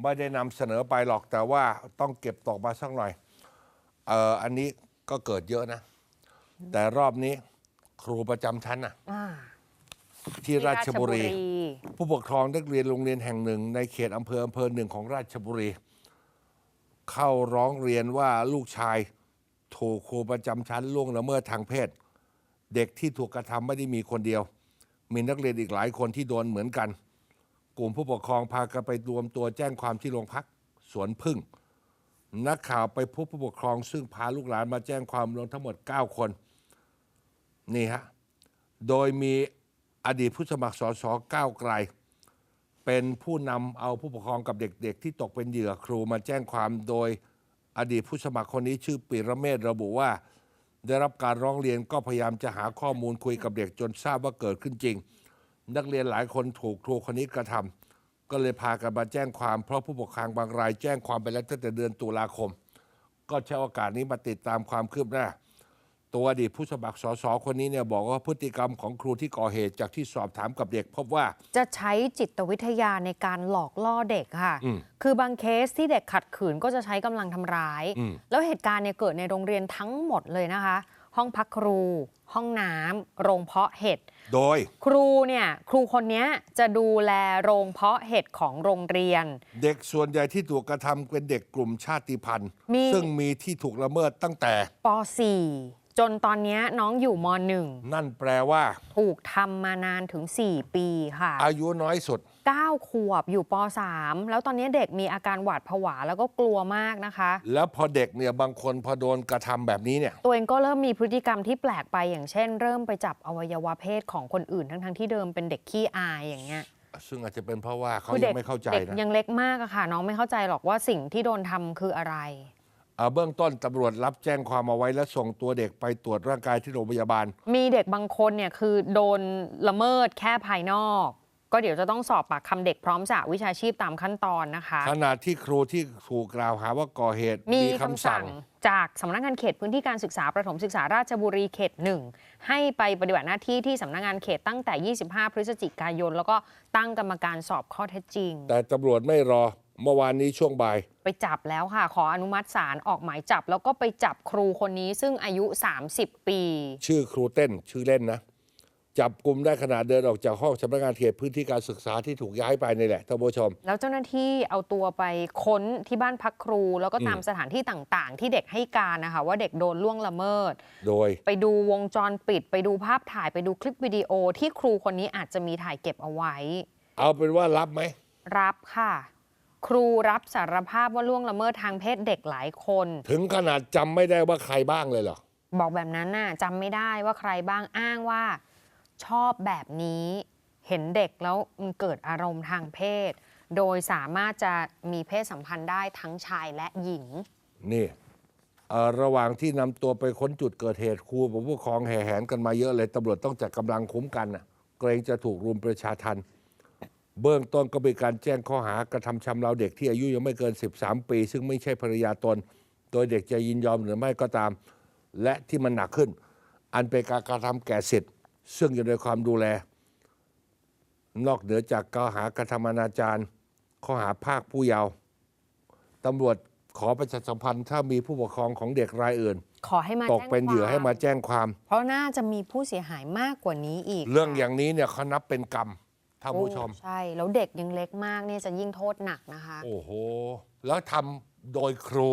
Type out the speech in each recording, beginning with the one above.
ไม่ได้นำเสนอไปหรอกแต่ว่าต้องเก็บตกมาสักหน่อยเอ่ออันนี้ก็เกิดเยอะนะ แต่รอบนี้ครูประจำชั้นน่ะอ่า ที่ราชบุรีที่ผู้ปกครองนักเรียนโรงเรียนแห่งหนึ่ง ในเขตอำเภออำเภอหนึ่งของราชบุรี เข้าร้องเรียนว่าลูกชายถูกครูประจำชั้นล่วงละเมิดทางเพศ เด็กที่ถูกกระทำไม่ได้มีคนเดียว มีนักเรียนอีกหลายคนที่โดนเหมือนกัน กลุ่มผู้ปกครองพากันไปรวมตัวแจ้งความที่โรงพักสวนพึ่ง นักข่าวไปพบผู้ปกครอง ซึ่งพาลูกหลานมาแจ้งความรวมทั้งหมด 9 คน นี่ฮะ โดยมีอดีตผู้สมัครสสก้าวไกล เป็นผู้นำเอาผู้ปกครองกับเด็กๆ ที่ตกเป็นเหยื่อครูมาแจ้งความโดยอดีตผู้สมัครคนนี้ชื่อปิระเมศระบุว่า ได้รับการร้องเรียนก็พยายามจะหาข้อมูลคุยกับเด็กจนทราบว่าเกิดขึ้นจริง นักเรียนหลายคนถูกครูคนนี้กระทำก็เลยพากันมาแจ้งความเพราะผู้ปกครองบางรายแจ้งความไปแล้วตั้งแต่เดือนตุลาคม ก็ใช้โอกาสนี้มาติดตามความคืบหน้า ตัวอดีตผู้สมัครสสคนนี้เนี่ยบอกว่าพฤติกรรมของครูที่ก่อเหตุจากที่สอบถามกับเด็ก พบว่าจะใช้จิตวิทยาในการหลอกล่อเด็กค่ะอืมคือบางเคสที่เด็กขัดขืนก็จะใช้กำลังทำร้ายอืมแล้วเหตุการณ์เนี่ยเกิดในโรงเรียนทั้งหมดเลยนะคะ ห้องพักครู ห้องน้ำโรงเพาะเห็ด โดย ครูเนี่ยครูคนเนี้ยจะดูแลโรงเพาะเห็ดของโรงเรียน เด็กส่วนใหญ่ที่ถูกกระทำเป็นเด็กกลุ่มชาติพันธุ์ มี ซึ่งมีที่ถูกละเมิดตั้งแต่ป .4 จนตอนเนี้ยน้องอยู่มนั่นแปลว่า .1 ถูกทำมานานถึง 4 ปีค่ะ อายุน้อยสุด 9 ขวบอยู่ป .3 แล้วตอนนี้เด็กมีอาการหวาดผวาแล้วก็กลัวมากนะคะ แล้วพอเด็กเนี่ยบางคนพอโดนกระทำแบบนี้เนี่ย ตัวเองก็เริ่มมีพฤติกรรมที่แปลกไปอย่างเช่น เริ่มไปจับอวัยวะเพศของคนอื่นทั้งๆที่เดิมเป็นเด็กขี้อายอย่างเงี้ยซึ่งอาจจะเป็นเพราะว่าเขาคือยังไม่เข้าใจเด็กนะยังเล็กมากอะค่ะ น้องไม่เข้าใจหรอกว่าสิ่งที่โดนทำคืออะไรอ่า เบื้องต้นตำรวจรับแจ้งความเอาไว้และส่งตัวเด็กไปตรวจร่างกายที่โรงพยาบาล มีเด็กบางคนเนี่ยคือโดนละเมิดแค่ภายนอก ก็เดี๋ยวจะต้องสอบปากคำเด็กพร้อมสหวิชาชีพตามขั้นตอนนะคะ ขณะที่ครูที่ถูกกล่าวหาว่าก่อเหตุมีคำสั่ง จากสำนักงานเขตพื้นที่การศึกษาประถมศึกษาราชบุรีเขตหนึ่งให้ไปปฏิบัติหน้าที่ที่สำนักงานเขตตั้งแต่ 25 พฤศจิกายน แล้วก็ตั้งกรรมการสอบข้อเท็จจริง แต่ตำรวจไม่รอ เมื่อวานนี้ช่วงบ่าย ไปจับแล้วค่ะ ขออนุมัติศาลออกหมายจับ แล้วก็ไปจับครูคนนี้ซึ่งอายุ 30 ปี ชื่อครูเต้นชื่อเล่นนะ จับกลุ่มได้ขณะเดินออกจากห้องสำนักงานเขตพื้นที่การศึกษาที่ถูกย้ายไปนี่แหละท่านผู้ชม แล้วเจ้าหน้าที่เอาตัวไปค้นที่บ้านพักครู แล้วก็ตามอืมสถานที่ต่างๆ ที่เด็กให้การนะคะ ว่าเด็กโดนล่วงละเมิด โดย ไปดูวงจรปิด ไปดูภาพถ่ายไปดูคลิปวิดีโอที่ครูคนนี้อาจจะมีถ่ายเก็บเอาไว้ เอาเป็นว่ารับไหมรับค่ะ ครูรับสารภาพว่าล่วงละเมิดทางเพศเด็กหลายคน ถึงขนาดจำไม่ได้ว่าใครบ้างเลยเหรอ บอกแบบนั้นน่ะจำไม่ได้ว่าใครบ้างอ้างว่า ชอบแบบนี้เห็นเด็กแล้วมันเกิดอารมณ์ทางเพศ โดยสามารถจะมีเพศสัมพันธ์ได้ทั้งชายและหญิง นี่เอ่อระหว่างที่นำตัวไปค้นจุดเกิดเหตุครูกับผู้ปกครองแห่แหนกันมาเยอะเลยตำรวจต้องจัดกำลังคุ้มกันน่ะเกรงจะถูกรุมประชาทัน เบื้องต้นก็มีการแจ้งข้อหากระทำชำเราเด็กที่อายุยังไม่เกิน 13 ปี ซึ่งไม่ใช่ภรรยาตน โดยเด็กจะยินยอมหรือไม่ก็ตาม และที่มันหนักขึ้น อันเป็นการกระทำแก่สิทธิ์ ซึ่งอยู่ในความดูแล นอกเหนือจากข้อหากระทำอนาจารข้อหาภาคผู้เยาว์ตำรวจขอประชาสัมพันธ์ถ้ามีผู้ปกครองของเด็กรายอื่น ขอให้มาตกแจ้งเป็นเหยื่อควให้มาแจ้งความ เพราะน่าจะมีผู้เสียหายมากกว่านี้อีก เรื่องค่ะอย่างนี้เนี่ยเขานับเป็นกรรม ท่านผู้ชมโอ้ใช่ แล้วเด็กยังเล็กมากเนี่ยจะยิ่งโทษหนักนะคะ โอ้โห แล้วทำโดยครู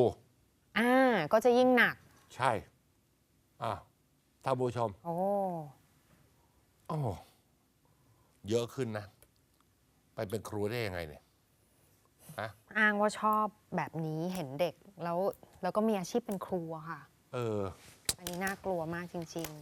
อ่า ก็จะยิ่งหนัก ใช่ อะท่านผู้ชม โอ้โอ้เยอะขึ้นนะ ไปเป็นครูได้ยังไงเนี่ยฮะอ้างว่าชอบแบบนี้เห็นเด็กแล้ว แล้วก็มีอาชีพเป็นครูอะค่ะ เออ อันนี้น่ากลัวมากจริง ๆ